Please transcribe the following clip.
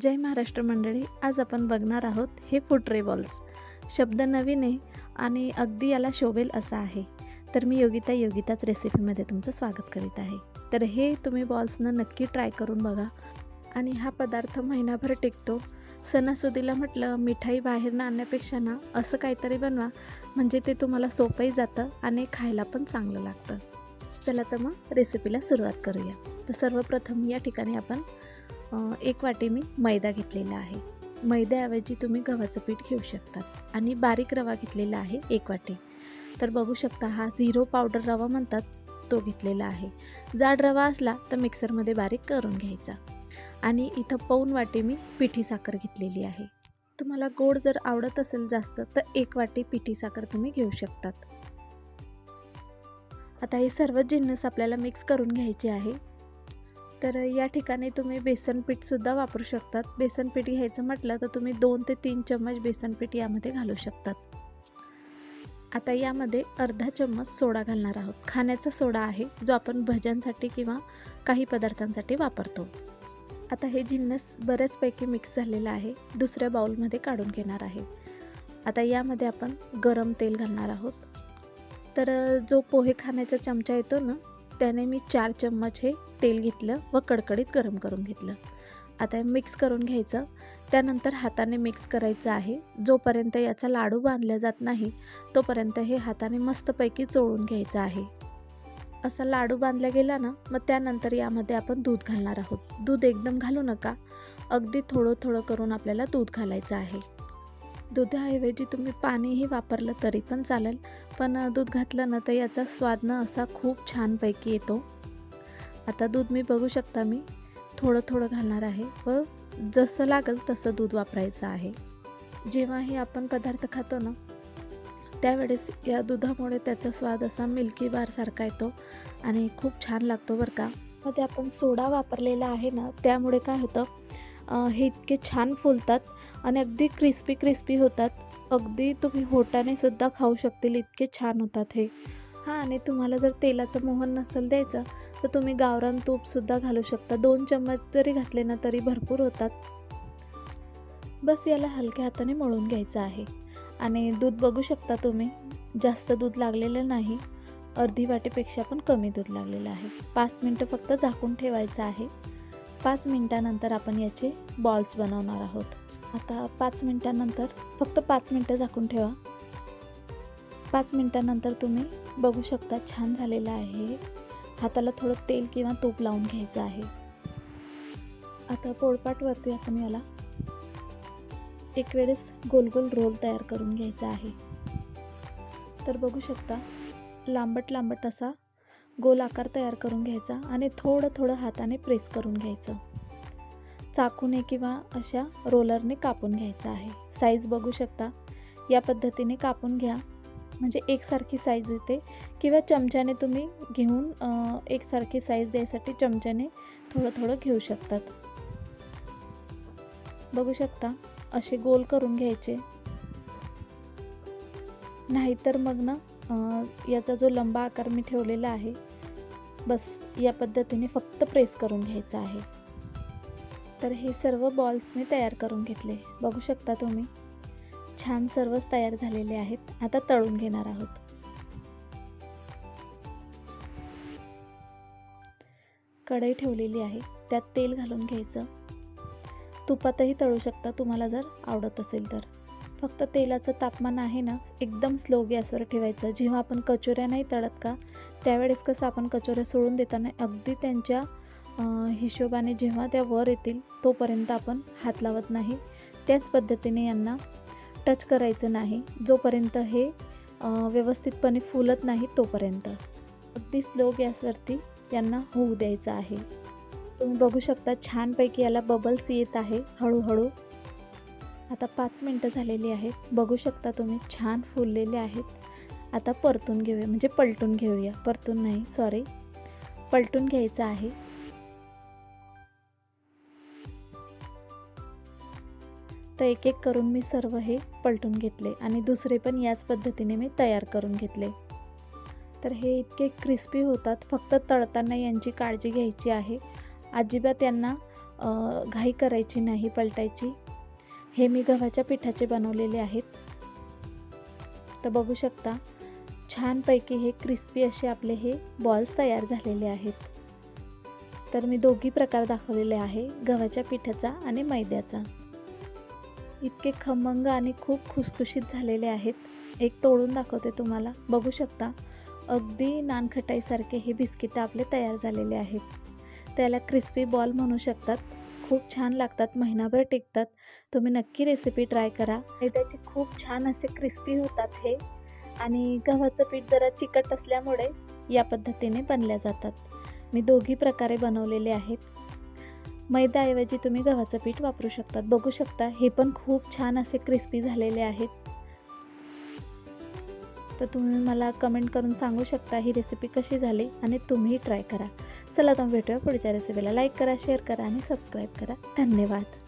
जय महाराष्ट्र मंडळी आज आपण बघणार आहोत हे फुटरे बॉल्स शब्द नवीन आहे आणि अगदी याला शोभेल असा आहे. तर मी योगिता योगिताच रेसिपीमध्ये तुमचं स्वागत करीत आहे. तर हे तुम्ही बॉल्सनं नक्की ट्राय करून बघा. आणि हा पदार्थ महिनाभर टिकतो. सणासुदीला म्हटलं मिठाई बाहेरनं आणण्यापेक्षा ना असं काहीतरी बनवा. म्हणजे ते तुम्हाला सोपंही जातं आणि खायला पण चांगलं लागतं. चला तर मग रेसिपीला सुरुवात करूया. तर सर्वप्रथम या ठिकाणी आपण एक वाटी मी मैदा घेतलेला आहे. मैद्याऐवजी तुम्ही गव्हाचं पीठ घेऊ शकतात आणि बारीक रवा घेतलेला आहे एक वाटी. तर बघू शकता हा झिरो पावडर रवा म्हणतात तो घेतलेला आहे. जाड रवा असला तर मिक्सरमध्ये बारीक करून घ्यायचा. आणि इथं पाऊन वाटी मी पिठी साखर घेतलेली आहे. तुम्हाला गोड जर आवडत असेल जास्त तर एक वाटी पिठी साखर तुम्ही घेऊ शकतात. आता हे सर्व जिन्नस आपल्याला मिक्स करून घ्यायचे आहे. तर या ठिकाणी तुम्ही बेसन पीठसुद्धा वापरू शकतात. बेसन पीठ घ्यायचं म्हटलं तर तुम्ही दोन ते तीन चम्मच बेसन पीठ यामध्ये घालू शकतात. आता यामध्ये अर्धा चम्मच सोडा घालणार आहोत. खाण्याचा सोडा आहे जो आपण भज्यांसाठी किंवा काही पदार्थांसाठी वापरतो. आता हे जिन्नस बऱ्याचपैकी मिक्स झालेलं आहे. दुसऱ्या बाउलमध्ये काढून घेणार आहे. आता यामध्ये आपण गरम तेल घालणार आहोत. तर जो पोहे खाण्याचा चमचा येतो ना त्याने मी चार चम्मच हे तेल घेतलं व कडकडीत गरम करून घेतलं. आता हे मिक्स करून घ्यायचं. त्यानंतर हाताने मिक्स करायचं आहे. जोपर्यंत याचा लाडू बांधला जात नाही तोपर्यंत हे हाताने मस्तपैकी चोळून घ्यायचं आहे. असा लाडू बांधला गेला ना मग त्यानंतर यामध्ये आपण दूध घालणार आहोत. दूध एकदम घालू नका. अगदी थोडं थोडं करून आपल्याला दूध घालायचं आहे. दुधाऐवजी तुम्ही पाणीही वापरलं तरी पण चालेल पण दूध घातलं ना तर याचा स्वाद ना असा खूप छानपैकी येतो. आता दूध मी बघू शकता मी थोडं थोडं घालणार आहे व जसं लागेल तसं दूध वापरायचं आहे. जेव्हा हे आपण पदार्थ खातो ना त्यावेळेस या दुधामुळे त्याचा स्वाद असा मिल्की बारसारखा येतो आणि खूप छान लागतो बरं का. मध्ये आपण सोडा वापरलेला आहे ना त्यामुळे काय होतं हे इतके छान फुलतात आणि अगदी क्रिस्पी क्रिस्पी होतात. अगदी तुम्ही होटाने सुद्धा खाऊ शकतील इतके छान होतात हे. हां आणि तुम्हाला जर तेलाचं मोहन नसेल द्यायचं तर तुम्ही गावरान तूपसुद्धा घालू शकता. दोन चम्मच जरी घातले ना तरी भरपूर होतात. बस याला हलक्या हाताने मळून घ्यायचं आहे. आणि दूध बघू शकता तुम्ही जास्त दूध लागलेलं नाही. अर्धी वाटीपेक्षा पण कमी दूध लागलेलं आहे. पाच मिनटं फक्त झाकून ठेवायचं आहे. पाच मिनटानंतर आपण याचे बॉल्स बनवणार आहोत. आता पाच मिनटानंतर फक्त पाच मिनटं झाकून ठेवा. पाच मिनटानंतर तुम्ही बघू शकता छान झालेलं आहे. हाताला थोडं तेल किंवा तूप लावून घ्यायचं आहे. आता पोळपाटवरती आपण याला एक वेळेस गोल गोल रोल तयार करून घ्यायचा आहे. तर बघू शकता लांबट लांबट असा गोल आकार तयार करून घ्यायचा आणि थोडं थोडं हाताने प्रेस करून घ्यायचं. चाकूने किंवा अशा रोलरने कापून घ्यायचं आहे. साईज बघू शकता. या पद्धतीने कापून घ्या. म्हणजे एकसारखी साईज येते. किंवा चमच्याने तुम्ही घेऊन एकसारखी साईज द्यायसाठी चमच्याने थोडं थोडं घेऊ शकतात. बघू शकता. असे गोल करून घ्यायचे. नाहीतर मग ना याचा जो लंबा आकार मी ठेवलेला आहे बस या पद्धतीने फक्त प्रेस करून घ्यायचं आहे. तर हे सर्व बॉल्स मी तयार करून घेतले. बघू शकता तुम्ही. छान सर्वच तयार झालेले आहेत. आता तळून घेणार आहोत. कढई ठेवलेली आहे. त्यात तेल घालून घ्यायचं. तुपातही तळू शकता तुम्हाला जर आवडत असेल तर. फक्त तेलाचं तापमान आहे ना एकदम स्लो गॅसवर ठेवायचं. जेव्हा आपण कचोऱ्या नाही तळत का त्यावेळेस कसं आपण कचोऱ्या सोडून देताना अगदी त्यांच्या हिशोबाने जेव्हा त्या वर येतील तोपर्यंत आपण हात लावत नाही. त्याच पद्धतीने यांना टच करायचं नाही. जोपर्यंत हे व्यवस्थितपणे फुलत नाही तोपर्यंत. अगदी स्लो गॅसवरती यांना होऊ द्यायचं आहे. तुम्ही बघू शकता छानपैकी याला बबल्स येत आहे हळूहळू. आता पाच मिनटं झालेली आहेत. बघू शकता तुम्ही छान फुललेले आहेत. आता परतून घेऊया म्हणजे पलटून घेऊया. परतून नाही सॉरी पलटून घ्यायचं आहे. तर एक एक करून मी सर्व हे पलटून घेतले आणि दुसरे पण याच पद्धतीने मी तयार करून घेतले. तर हे इतके क्रिस्पी होतात फक्त तळताना यांची काळजी घ्यायची आहे. अजिबात यांना घाई करायची नाही पलटायची. हे मी गव्हाच्या पिठाचे बनवलेले आहेत. तर बघू शकता छानपैकी हे क्रिस्पी असे आपले हे बॉल्स तयार झालेले आहेत. तर मी दोघी प्रकार दाखवलेले आहे गव्हाच्या पिठाचा आणि मैद्याचा. इतके खमंग आणि खूप खुसखुशीत झालेले आहेत. एक तोडून दाखवते तुम्हाला. बघू शकता अगदी नानखटाईसारखे हे बिस्किटं आपले तयार झालेले आहेत. त्याला क्रिस्पी बॉल म्हणू शकतात. खूप छान लागतात महिनाभर टिकतात. तुम्ही नक्की रेसिपी ट्राय करा. मैद्याचे खूप छान असे क्रिस्पी होतात हे. आणि गव्हाचं पीठ जरा चिकट असल्यामुळे या पद्धतीने बनल्या जातात. मी दोघी प्रकारे बनवलेले आहेत. मैदाऐवजी तुम्ही गव्हाचं पीठ वापरू शकतात. बघू शकता हे पण खूप छान असे क्रिस्पी झालेले आहेत. तर तुम्ही मला कमेंट करून सांगू शकता ही रेसिपी कशी झाली आणि तुम्ही ट्राय करा. चला तुम्ही भेटूया पुढच्या रेसिपीला लाईक करा शेअर करा आणि सबस्क्राईब करा. धन्यवाद.